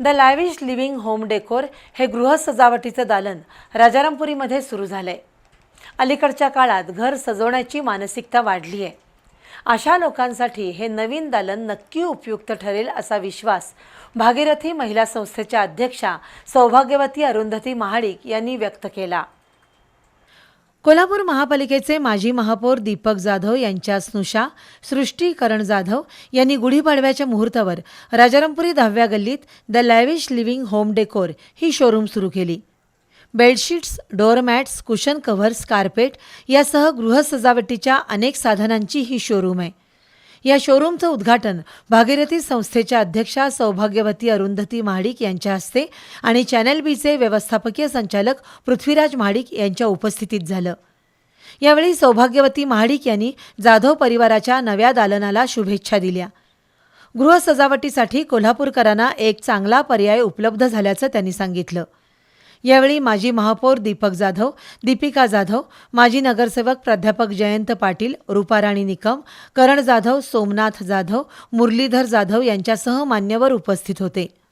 The lavish living home decor हे गृह सजावटीचं दालन राजारामपुरीमध्ये सुरू झालं आहे अलीकडच्या काळात घर सजवण्याची मानसिकता वाढली आहे. अशा लोकांसाठी हे नवीन दालन नक्की उपयुक्त ठरेल असा विश्वास भागीरथी महिला संस्थेच्या अध्यक्षा सौभाग्यवती अरुंधती महाडिक यांनी व्यक्त केला. कोल्हापूर महापालिकेचे माजी महापौर दीपक जाधव यांच्या स्नुषा सृष्टी करण जाधव यांनी गुढीपाडव्याच्या मुहूर्तावर राजारामपुरी दहाव्या गल्लीत the lavish living home decor he showroom सुरू केली. Bedsheets doormats cushion covers carpet यासह गृहसजावटीच्या अनेक साधनांची ही शोरूम आहे. या शोरूमचं उद्घाटन भागीरथी संस्थेच्या अध्यक्षा सौभाग्यवती अरुंधती महाडिक यांच्या हस्ते आणि चॅनल बीचे व्यवस्थापकीय संचालक पृथ्वीराज महाडिक यांच्या उपस्थितीत झालं. यावेळी सौभाग्यवती महाडिक यांनी जाधव परिवाराच्या नव्या दालनाला शुभेच्छा दिल्या. गृह सजावटीसाठी कोल्हापूरकरांना एक चांगला पर्याय उपलब्ध झाल्याचं त्यांनी सांगितलं. यावेळी माजी महापौर दीपक जाधव दीपिका जाधव माजी नगरसेवक प्राध्यापक जयंत पाटील रुपाराणी निकम करण जाधव सोमनाथ जाधव मुरलीधर जाधव यांच्यासह मान्यवर उपस्थित होते.